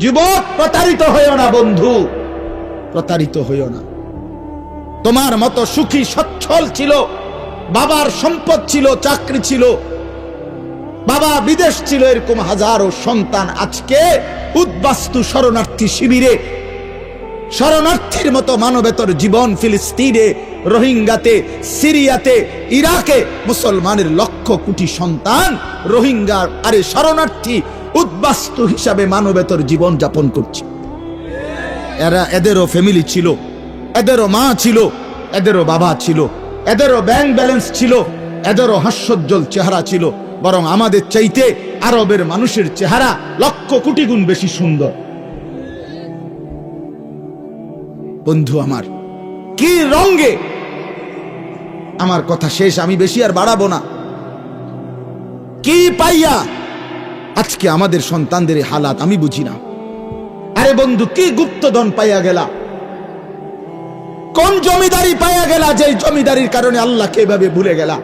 যুবক, প্রতারিত হইও না, বন্ধু। প্রতারিত হইও না। তোমার মতো সুখী, সচ্ছল ছিল। বাবার সম্পদ ছিল, চাকরি ছিল। বাবা বিদেশ ছিল, এরকম হাজারো সন্তান আজকে উদ্বাস্তু শরণার্থী শিবিরে। শরণার্থীর মতো মানবেতর জীবন ফিলিস্তিনে, রোহিঙ্গাতে, সিরিয়াতে, ইরাকে মুসলমানের লক্ষ কোটি সন্তান, রোহিঙ্গার আরে শরণার্থী উদ্বাস্তু হিসাবে মানবেতর জীবন যাপন করছে। এরা এদেরও ফ্যামিলি ছিল, এদেরও মা ছিল, এদেরও বাবা ছিল, এদেরও ব্যাংক ব্যালেন্স ছিল, এদেরও হাস্যোজ্জ্বল চেহারা ছিল, বরং আমাদের চাইতে আরবের মানুষের চেহারা লক্ষ কোটি গুণ বেশি সুন্দর। বন্ধু আমার, কি রঙ্গে আমার কথা শেষ, আমি বেশি আর বাড়াবো না। কি পাইয়া আজকে আমাদের সন্তানদের হালাত আমি বুঝি না। আরে বন্ধু, কি গুপ্তধন পাইয়া গেলা? কোন জমিদারি পাইয়া গেলা যে জমিদারির কারণে আল্লাহকে এভাবে ভুলে গেলা?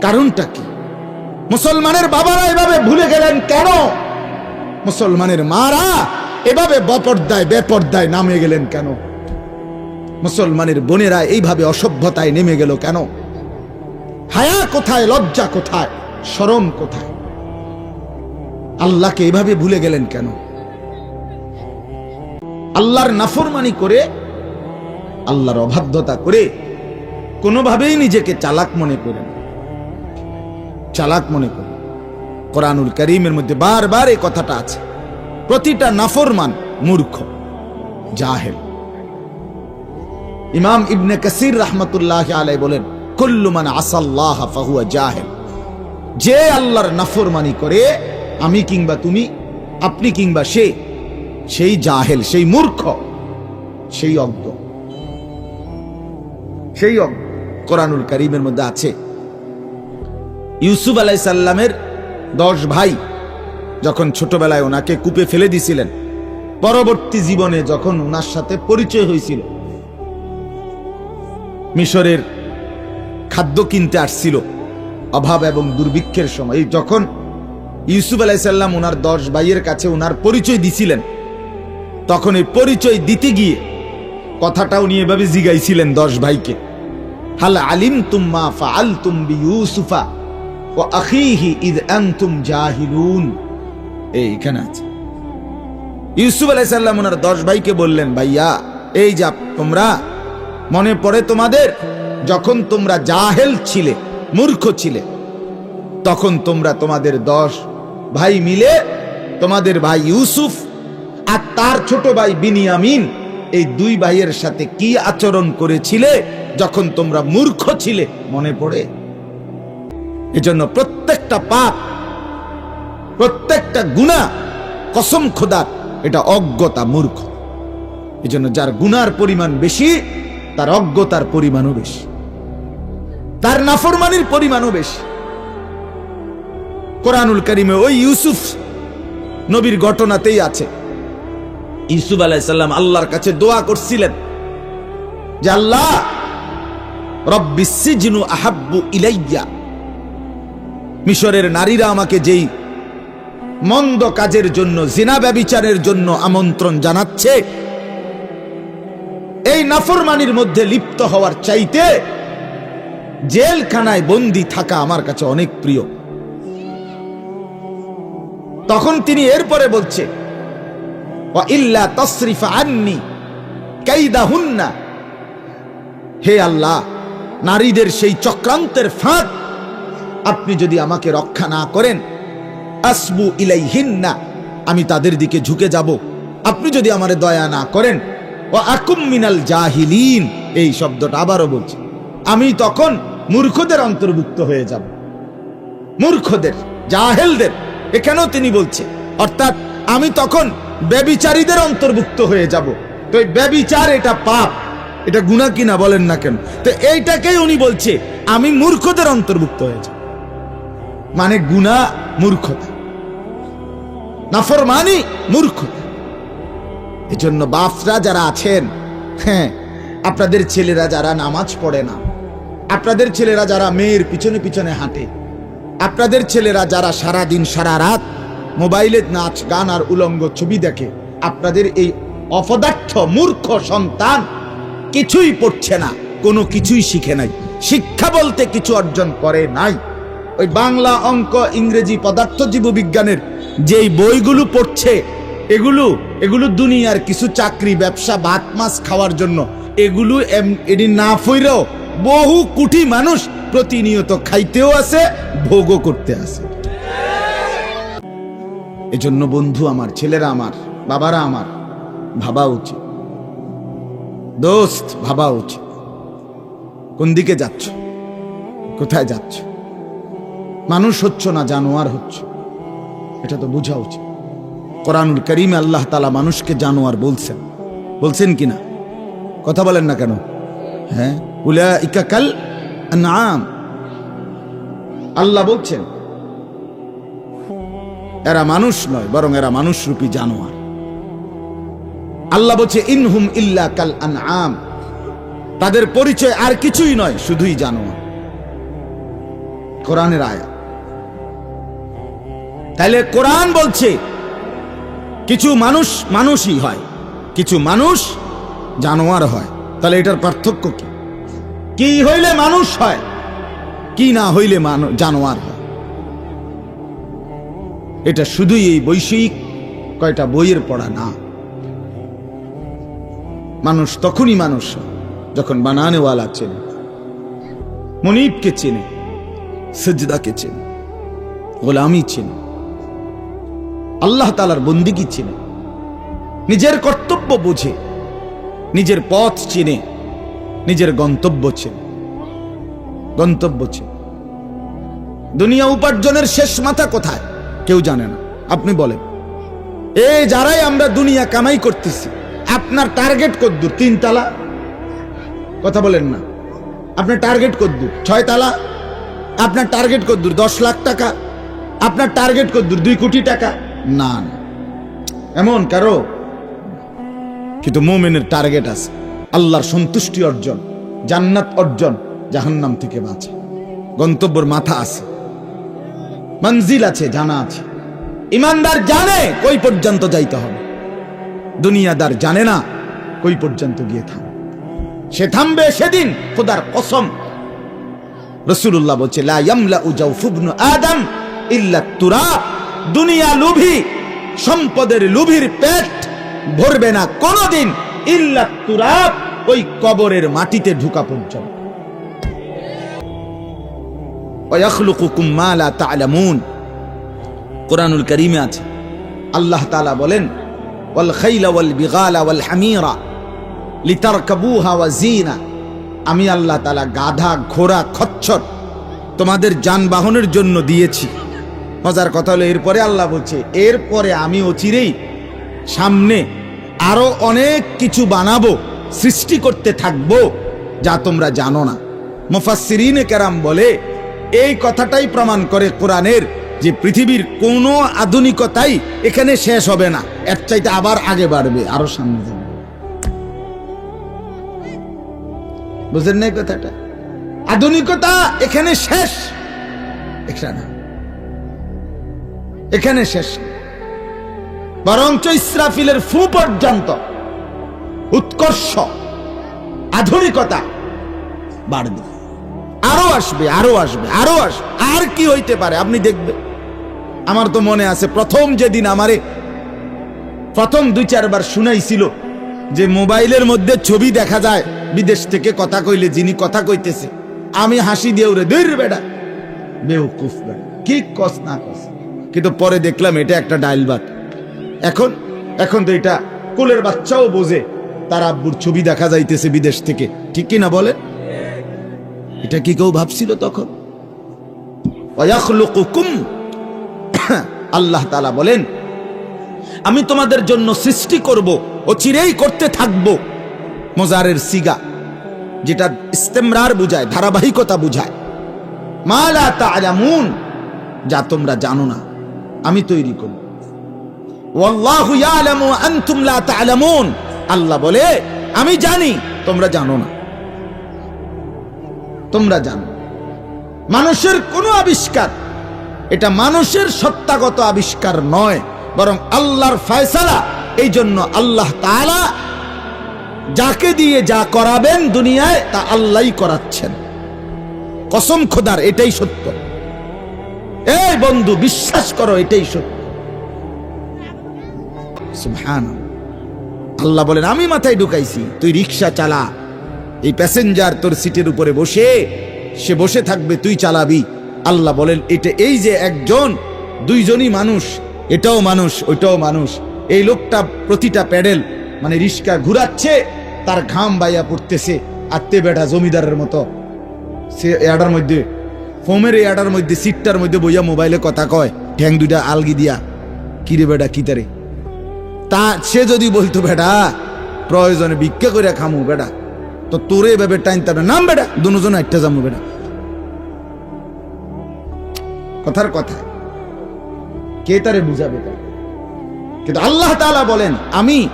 কারণটা কি? মুসলমানের বাবারা এভাবে ভুলে গেলেন কেন? মুসলমানের মারা এভাবে বপর্দায়, বেপর্দায় নামে গেলেন কেন? মুসলমানের বোনেরা এইভাবে অসভ্যতায় নেমে গেল কেন? হায়া কোথায়, লজ্জা কোথায়, শরম কোথায়? আল্লাহকে এভাবে ভুলে গেলেন কেন? আল্লাহর নাফরমানি করে, আল্লাহর অবাধ্যতা করে কোনোভাবেই নিজেকে চালাক মনে করেন চালাক মনে করেন কোরআনুল করিমের মধ্যে বারবার এই কথাটা আছে। প্রতিটা নাফরমান মূর্খ, জাহেল। ইমাম ইবনে কাসির রহমতুল্লাহ আলাই বলেন কুল্লুমান আসাল্লাহ ফাহুয়া জাহেল। যে আল্লাহর নাফরমানি করে, আমি কিংবা তুমি, আপনি কিংবা সে, সেই জাহেল, সেই মূর্খ, সেই অজ্ঞ। সেই অজ্ঞ। কোরআনুল করিমের মধ্যে আছে। ইউসুফ আলাই সাল্লামের দশ ভাই যখন ছোটবেলায় ওনাকে কূপে ফেলে দিছিলেন, পরবর্তী জীবনে যখন ওনার সাথে পরিচয় হয়েছিল, মিশরের খাদ্য কিনতে আসছিল। অভাব এবং দুর্ভিক্ষের সময়। যখন ইউসুফ আলাইসাল্লাম ওনার দশ ভাইয়ের কাছে ওনার পরিচয় দিছিলেন, তখন এই পরিচয় দিতে গিয়ে কথাটা উনি এভাবে জিগাইছিলেন দশ ভাইকে। হাল আলিম তুম্মা ফাআল তুম্বি ইউসুফা ও আখিহি ইদ আনতুম জাহিলুন। এইখানে আছে। ইউসুফ আলাইসাল্লাম ওনার দশ ভাইকে বললেন, ভাইয়া, এই যা, তোমরা মনে পড়ে তোমাদের? যখন তোমরা জাহেল ছিলে, মূর্খ ছিলে, তখন তোমরা তোমাদের দশ ভাই মিলে তোমাদের ভাই ইউসুফ আর তার ছোট ভাই বিনিয়ামিন এই দুই ভাইয়ের সাথে কি আচরণ করেছিলে যখন তোমরা মূর্খ ছিলে, মনে পড়ে? এজন্য প্রত্যেকটা পাপ, প্রত্যেকটা গুণা কসম খোদার, এটা অজ্ঞতা মূর্খ। এজন্য যার গুনার পরিমাণ বেশি তার অজ্ঞতার পরিমাণও বেশি। তার নাফরমানির পরিমাণও বেশি। কোরআনুল করিমে ওই ইউসুফ নবীর ঘটনাতেই আছে। ইউসুফ আলাইসাল্লাম আল্লাহর কাছে দোয়া করছিলেন যে, আল্লাহ রব্বিসিজনু আহাব্বু ইলাইয়া। মিশরের নারীরা আমাকে যেই মন্দ কাজের জন্য, জিনা ব্যবিচারের জন্য আমন্ত্রণ জানাচ্ছে এই নাফরমানির মধ্যে লিপ্ত হওয়ার চাইতে জেলখানায় বন্দি থাকা আমার কাছে অনেক প্রিয়। তখন তিনি এরপরে বলছে ইল্লা তসরিফা আন্নি কাইদাহুন্না। হে আল্লাহ, নারীদের সেই চক্রান্তের ফাঁদ আপনি যদি আমাকে রক্ষা না করেন, আসবু ইলাইহিন্না, আমি তাদের দিকে ঝুঁকে যাব। আপনি যদি আমার দয়া না করেন ও আকুম মিনাল জাহিলিন, এই শব্দটা আবারও বলছি। আমি তখন মূর্খদের অন্তর্ভুক্ত হয়ে যাব। মূর্খদের, জাহেলদের, এখানেও তিনি বলছে। অর্থাৎ আমি তখন ব্যবিচারীদের অন্তর্ভুক্ত হয়ে যাব। তো এই ব্যবিচার এটা পাপ, এটা গুণা কিনা বলেন না কেন? তো এইটাকেই উনি বলছে, আমি মূর্খদের অন্তর্ভুক্ত হয়ে যাব। মানে গুণা মূর্খতা। নাফরমানি মূর্খতা। এজন্য বাপরা যারা আছেন হ্যাঁ আপনাদের ছেলেরা যারা নামাজ পড়ে না, আপনাদের ছেলেরা যারা মেয়ের পিছনে পিছনে হাঁটে, আপনাদের ছেলেরা যারা সারা দিন সারা রাত মোবাইলে নাচ, গান আর উলঙ্গ ছবি দেখে, আপনাদের এই অপদার্থ, মূর্খ সন্তান কিছুই পড়ছে না, কোনো কিছুই শিখে নাই, শিক্ষা বলতে কিছু অর্জন করে নাই। ওই বাংলা অঙ্ক, ইংরেজি পদার্থ জীববিজ্ঞানের যেই বইগুলো পড়ছে, এগুলো এগুলো দুনিয়ার কিছু চাকরি, ব্যবসা, ভাত, মাছ খাওয়ার জন্য। এগুলো এটি না ফইরেও বহু কোটি মানুষ প্রতিনিয়ত খাইতেও আছে ভোগও করতে আছে এজন্য বন্ধু আমার, ছেলেরা আমার, বাবারা আমার, ভাবা উচিত। দোস্ত, ভাবা উচিত। কোন দিকে যাচ্ছ? কোথায় যাচ্ছ? মানুষ হচ্ছ না, জানোয়ার হচ্ছ। এটা তো বোঝা উচিত। কোরআনুল করিম আল্লাহ তালা মানুষকে জানোয়ার বলছেন। বলছেন কি না? কথা বলেন না কেন? হ্যাঁ? উলা ইকাকাল নাম আল্লাহ বলছেন, এরা মানুষ নয়, বরং এরা মানুষ রূপী জানোয়ার। আল্লাহ বলছে, ইনহুম ইল্লা কাল আনআম। তাদের পরিচয় আর কিছুই নয়, শুধুই জানোয়ার। কোরআনের আয়া তাহলে কোরআন বলছে কিছু মানুষ মানুষই হয়, কিছু মানুষ জানোয়ার হয়। তাহলে এটার পার্থক্য কি? কি হইলে মানুষ হয়, কি না হইলে জানোয়ার হয়। এটা শুধুই এই বৈষয়িক কয়টা বইয়ের পড়া না। মানুষ তখনই মানুষ যখন বানানেওয়ালা চেনে, মনিবকে চেনে, সজদাকে চেনে, গোলামি চেনে। আল্লাহ তালার বন্দিগি চেনে। নিজের কর্তব্য বোঝে, নিজের পথ চিনে, নিজের গন্তব্য চেনে। গন্তব্য চেনে। দুনিয়া উপার্জনের শেষ মাথা কোথায়? কেউ জানে না। আপনি বলেন। এই যারাই আমরা দুনিয়া কামাই করতেছি, আপনার টার্গেট কদ্দুর, তিন তালা? কথা বলেন না। আপনার টার্গেট কদ্দুর, ছয় তালা? আপনার টার্গেট কদ্দুর, দশ লাখ টাকা? আপনার টার্গেট কদ্দুর, দুই কোটি টাকা? না এমন কারও? কিন্তু মোমেনের টার্গেট আছে। আল্লাহর সন্তুষ্টি অর্জন, জান্নাত অর্জন জাহান্নাম থেকে বাঁচা। গন্তব্যর মাথা আছে, মঞ্জিল আছে, জানা আছে। ইমানদার জানে কই পর্যন্ত যাইতে হবে। দুনিয়াদার জানে না কই পর্যন্ত গিয়ে থামবে। সে থামবে সেদিন খোদার কসম। রসুল্লাহ বলছে, লা ইয়ামলাউ জাওফুবনু আদম ইল্লা তুরাব দুনিয়া লোভী, সম্পদের লুভির পেট ভরবে না কোনোদিন, ইল্লা তুরাব, ওই কবরের মাটিতে ঢুকা পর্যন্ত। কারীমে আল্লাহ তাআলা বলেন হামিরা জিনা আমি আল্লাহ তাআলা গাধা, ঘোড়া তোমাদের যানবাহনের জন্য দিয়েছি। মজার কথা হলো, এরপরে আল্লাহ বলছে, এরপরে আমি অচিরেই সামনে আরও অনেক কিছু বানাবো, সৃষ্টি করতে থাকব, যা তোমরা জানো না। মুফাসসিরিনে কেরাম বলে, এই কথাটাই প্রমাণ করে কোরআনের যে পৃথিবীর কোনো আধুনিকতাই এখানে শেষ হবে না। এর চাইতে আবার আগে বাড়বে, আরও সামনে যাবে। বুঝলেন না কথাটা? আধুনিকতা এখানে শেষ। এখানে এখানে শেষ। বরঞ্চ ইসরাফিলের ফু পর্যন্ত উৎকর্ষ, আধুনিকতা বাড়বে। আরও আসবে আরও আসবে আরও আসবে। আর কি হইতে পারে আপনি দেখবেন। আমার তো মনে আছে, প্রথম যেদিন আমারে, প্রথম দুই চারবার শুনাইছিল যে মোবাইলের মধ্যে ছবি দেখা যায়, বিদেশ থেকে কথা কইলে যিনি কথা কইতেছে। আমি হাসি দিয়ে উড়ে দূর বেড়া বেউকুফ বেটা। কি কস না কস। কিন্তু পরে দেখলাম এটা একটা ডাইল বাট এখন এখন তো এটা কোলের বাচ্চাও বোঝে, তার আব্বুর ছবি দেখা যাইতেছে বিদেশ থেকে। ঠিক কি না বলে? এটা কি কেউ ভাবছিল তখন? আল্লাহ তাআলা বলেন, আমি তোমাদের জন্য সৃষ্টি করব ও চিরেই করতে থাকব। মোজারের সিগা, যেটা ইস্তেমরার বুঝায়, ধারাবাহিকতা বুঝায়। মালা তালামুন যা তোমরা জানো না। আমি তৈরি করব। আল্লাহ বলে, আমি জানি, তোমরা জানো না। তোমরা জানো। মানুষের কোনো আবিষ্কার, এটা মানুষের সত্তাগত আবিষ্কার নয়, বরং আল্লাহর ফয়সালা এই জন্য আল্লাহ তাআলা যাকে দিয়ে যা করাবেন দুনিয়ায়, তা আল্লাহই করাচ্ছেন। কসম খোদার, এটাই সত্য। বন্ধু, বিশ্বাস করো, এটাই সত্য। আল্লাহ বলেন, আমি মাথায় ঢুকাইছি, তুই রিক্সা চালা। এই প্যাসেঞ্জার তোর সিটের উপরে বসে, সে বসে থাকবে, তুই চালাবি। আল্লাহ বলেন, এটা এই যে একজন, দুইজনই মানুষ, এটাও মানুষ, ওইটাও মানুষ। এই লোকটা প্রতিটা প্যাডেল মানে রিক্সা ঘুরাচ্ছে, তার ঘাম বাইয়া পড়তেছে, আত্মে বেটা জমিদারের মতো। সে এডার মধ্যে ফোমের এডার মধ্যে, সিটটার মধ্যে বইয়া মোবাইলে কথা কয়। ঠ্যাং দুইটা আলগি দিয়া। কিরে বেটা কি তারে? তা সে যদি বলতো বেটা প্রয়োজনে ভিক্ষা করে খামু বেটা তো তোরে এভাবে টাইম তাবে নাম বেটা দুজন একটা জামু বেটা কথার কথা। কে তারে বুঝাবে? কিন্তু আল্লাহ তাআলা বলেন, আমি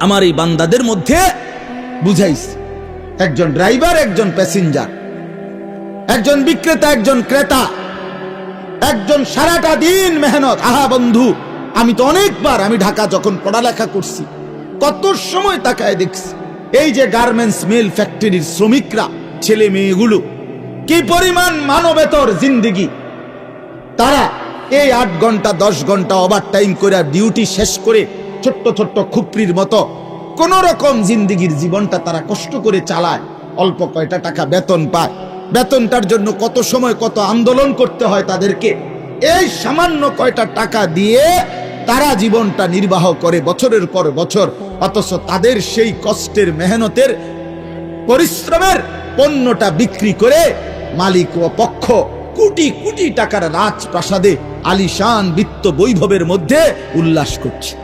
আমার এই বান্দাদের মধ্যে বুঝাইছি। একজন ড্রাইভার, একজন প্যাসেঞ্জার। একজন বিক্রেতা, একজন ক্রেতা, একজন সারাটা দিন মেহনত। আহা বন্ধু, আমি তো অনেকবার আমি ঢাকা যখন পড়ালেখা করছি, কত সময় তাকায় দেখছি, এই যে গার্মেন্টস মিল ফ্যাক্টরির শ্রমিকরা, ছেলে মেয়েগুলো, কি পরিমাণ মানবেতর জিন্দিগি। তারা এই আট ঘণ্টা, দশ ঘণ্টা ওভার টাইম করে ডিউটি শেষ করে ছোট্ট ছোট্ট খুপড়ির মতো কোন রকম জিন্দিগির জীবনটা তারা কষ্ট করে চালায়, অল্প কয়টা টাকা বেতন পায়। বেতনটার জন্য কত সময় কত আন্দোলন করতে হয় তাদেরকে। এই সামান্য কয়টা টাকা দিয়ে তারা জীবনটা নির্বাহ করে বছরের পর বছর, অথচ তাদের সেই কষ্টের মেহনতের, পরিশ্রমের পণ্যটা বিক্রি করে মালিক ও পক্ষ কোটি কোটি টাকার রাজপ্রাসাদে আলিশান বিত্ত বৈভবের মধ্যে উল্লাস করছে।